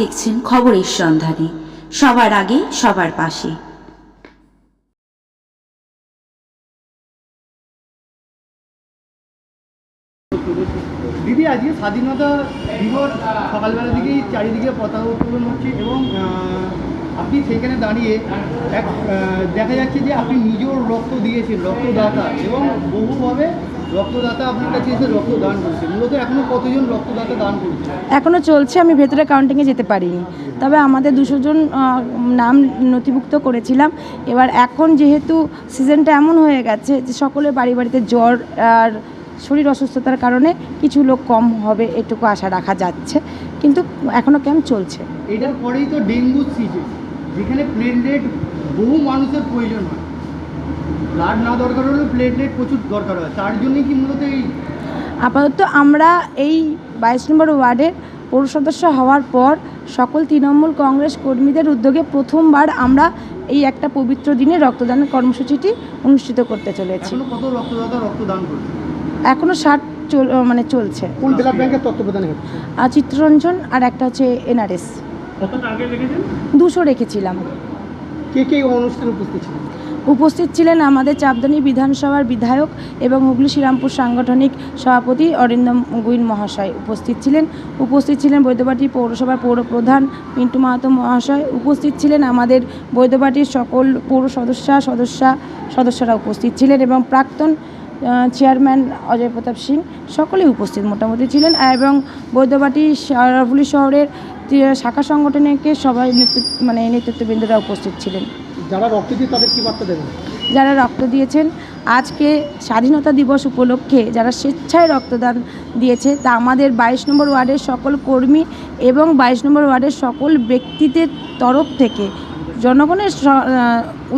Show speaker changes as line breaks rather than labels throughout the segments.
দেখছেন খবরের সন্ধানে সবার আগে, সবার পাশে।
দিদি, আজকে স্বাধীনতা দিবস, সকালবেলা থেকেই চারিদিকে পতাকা উত্তোলন হচ্ছে এবং আপনি সেখানে দাঁড়িয়ে এক দেখা যাচ্ছে যে আপনি নিজেও রক্ত দিয়েছেন, রক্তদাতা এবং বহুভাবে রক্তদাতা আপনার কাছে এসে রক্তদান করছে। মূলত এখনও কতজন রক্তদাতা দান করছে?
এখনও চলছে আমি ভেতরে কাউন্টিংয়ে যেতে পারিনি। তবে আমাদের দুশো জন নাম নথিভুক্ত করেছিলাম। এবার এখন যেহেতু সিজনটা এমন হয়ে গেছে যে সকলের বাড়ি বাড়িতে জ্বর আর শরীর অসুস্থতার কারণে কিছু লোক কম হবে এটুকু আশা রাখা যাচ্ছে। কিন্তু এখনও ক্যাম্প চলছে।
এটার পরেই তো ডেঙ্গু সিজন যেখানে প্লেটলেট বহু মানুষের প্রয়োজন হয়। ব্লাড না দরকার হলেও প্লেটলেট প্রচুর দরকার হয়। তার জন্যই কি মূলত এই
আপাতত আমরা এই বাইশ নম্বর ওয়ার্ডের পৌর সদস্য হওয়ার পর সকল তৃণমূল কংগ্রেস কর্মীদের উদ্যোগে প্রথমবার আমরা এই একটা পবিত্র দিনে রক্তদান কর্মসূচিটি অনুষ্ঠিত করতে চলেছি।
এখনও কত রক্তদাতা রক্তদান করছে?
এখনও ষাট চল মানে চলছে।
কোন ব্লাড ব্যাংকের তত্ত্বাবধানে
আর চিত্তরঞ্জন আর একটা হচ্ছে এনআরএস। দুশো রেখেছিলাম।
কে কে অনুষ্ঠানে উপস্থিত ছিলেন?
উপস্থিত ছিলেন আমাদের চাপদানি বিধানসভার বিধায়ক এবং হুগলি শ্রীরামপুর সাংগঠনিক সভাপতি অরিন্দম গুইন মহাশয় উপস্থিত ছিলেন। উপস্থিত ছিলেন বৈদ্যবাটি পৌরসভার পৌর প্রধান পিন্টু মাহাতো মহাশয়। উপস্থিত ছিলেন আমাদের বৈদ্যবাটির সকল পৌর সদস্যা সদস্যা, সদস্যরা উপস্থিত ছিলেন এবং প্রাক্তন চেয়ারম্যান অজয় প্রতাপ সিং সকলেই উপস্থিত মোটামুটি ছিলেন এবং বৈদ্যবাটি হুগলি শহরের শাখা সংগঠনকে সবাই নেতৃত্ব মানে নেতৃত্ববৃন্দরা উপস্থিত ছিলেন।
যারা রক্ত দিয়ে তাদের কি বার্তা দেবেন?
যারা রক্ত দিয়েছেন, আজকে স্বাধীনতা দিবস উপলক্ষে যারা স্বেচ্ছায় রক্তদান দিয়েছে, তা আমাদের বাইশ নম্বর ওয়ার্ডের সকল কর্মী এবং বাইশ নম্বর ওয়ার্ডের সকল ব্যক্তিদের তরফ থেকে জনগণের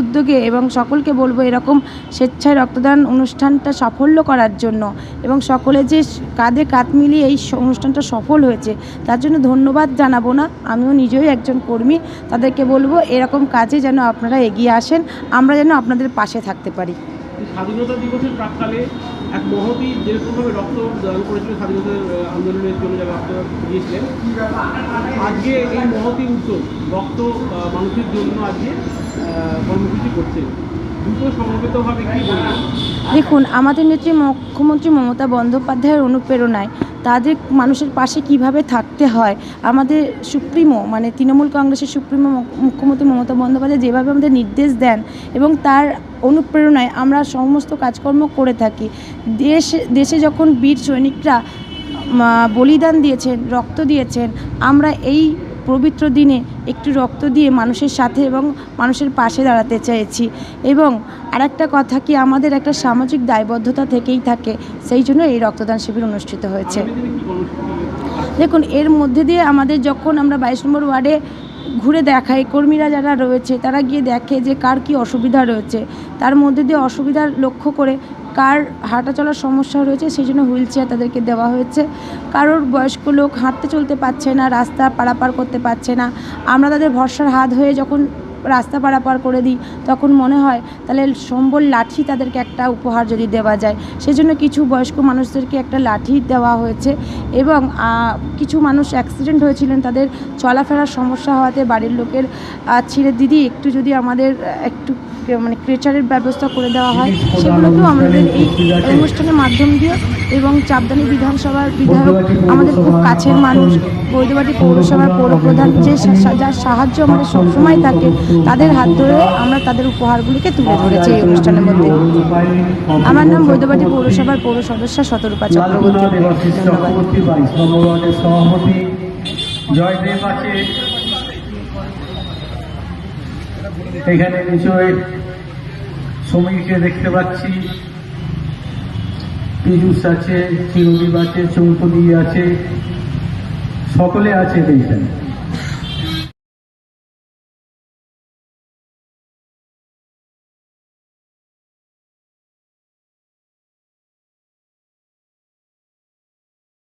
উদ্যোগে এবং সকলকে বলব এরকম স্বেচ্ছায় রক্তদান অনুষ্ঠানটা সাফল্য করার জন্য এবং সকলে যে কাঁধে কাঁধ মিলিয়ে এই অনুষ্ঠানটা সফল হয়েছে, তার জন্য ধন্যবাদ জানাব না। আমিও নিজেই একজন কর্মী, তাদেরকে বলব এরকম কাজে যেন আপনারা এগিয়ে আসেন, আমরা যেন আপনাদের পাশে থাকতে পারি।
স্বাধীনতা দিবসের প্রাককালে এক মহতি যেরকমভাবে রক্ত দান করেছিল স্বাধীনতার আন্দোলনের জন্য যারা রক্ত দিয়েছিলেন, আজকে এই মহতি উদ্যোগ রক্ত মানুষের জন্য আজকে কর্মসূচি করছে।
দেখুন, আমাদের নেত্রী মুখ্যমন্ত্রী মমতা বন্দ্যোপাধ্যায়ের অনুপ্রেরণায় তাদের মানুষের পাশে কীভাবে থাকতে হয়? আমাদের সুপ্রিমো মানে তৃণমূল কংগ্রেসের সুপ্রিমো মুখ্যমন্ত্রী মমতা বন্দ্যোপাধ্যায় যেভাবে আমাদের নির্দেশ দেন এবং তার অনুপ্রেরণায় আমরা সমস্ত কাজকর্ম করে থাকি। দেশ, দেশে যখন বীর সৈনিকরা বলিদান দিয়েছেন, রক্ত দিয়েছেন, আমরা এই পবিত্র দিনে একটু রক্ত দিয়ে মানুষের সাথে এবং মানুষের পাশে দাঁড়াতে চেয়েছি। এবং আরেকটা কথা কি, আমাদের একটা সামাজিক দায়বদ্ধতা থেকেই থাকে, সেই জন্য এই রক্তদান শিবির অনুষ্ঠিত হয়েছে। দেখুন, এর মধ্যে দিয়ে আমাদের যখন আমরা বাইশ নম্বর ওয়ার্ডে ঘুরে দেখাই, কর্মীরা যারা রয়েছে, তারা গিয়ে দেখে যে কার কি অসুবিধা রয়েছে। তার মধ্যে দিয়ে অসুবিধার লক্ষ্য করে কার হাঁটা চলার সমস্যা রয়েছে, সেই জন্য হুইল চেয়ার তাদেরকে দেওয়া হয়েছে। কারোর বয়স্ক লোক হাঁটতে চলতে পারছে না, রাস্তা পারাপার করতে পারছে না। আমরা তাদের ভরসার হাত হয়ে যখন রাস্তা পারাপার করে দিই, তখন মনে হয় তাহলে সম্বল লাঠি তাদেরকে একটা উপহার যদি দেওয়া যায়। সেজন্য কিছু বয়স্ক মানুষদেরকে একটা লাঠি দেওয়া হয়েছে এবং কিছু মানুষ অ্যাক্সিডেন্ট হয়েছিলেন, তাদের চলাফেরার সমস্যা হওয়াতে বাড়ির লোকের ছিঁড়ে দিদি, একটু যদি আমাদের, একটু মানে ক্রেচারের ব্যবস্থা করে দেওয়া হয় সেগুলোকেও আমাদের এই অনুষ্ঠানের মাধ্যম দিয়ে এবং চাপদানি বিধানসভার বিধায়ক আমাদের খুব কাছের মানুষ বৈদ্যবাটি পৌরসভার পৌরপ্রধান যে যার সাহায্য আমাদের সবসময় থাকে তাদের হাত ধরে আমরা তাদের উপহারগুলিকে তুলে ধরেছি এই অনুষ্ঠানের মধ্যে। আমার নাম বৈদ্যবাটি পৌরসভার পৌর সদস্য শতরূপা চক্রবর্তী। ধন্যবাদ
জয়দেব আছে এখানে নিশ্চয় সমীরকে দেখতে পাচ্ছি। পীযুষ আছে চিরদীপ আছে চৌপদী আছে সকলে আছে এইখানে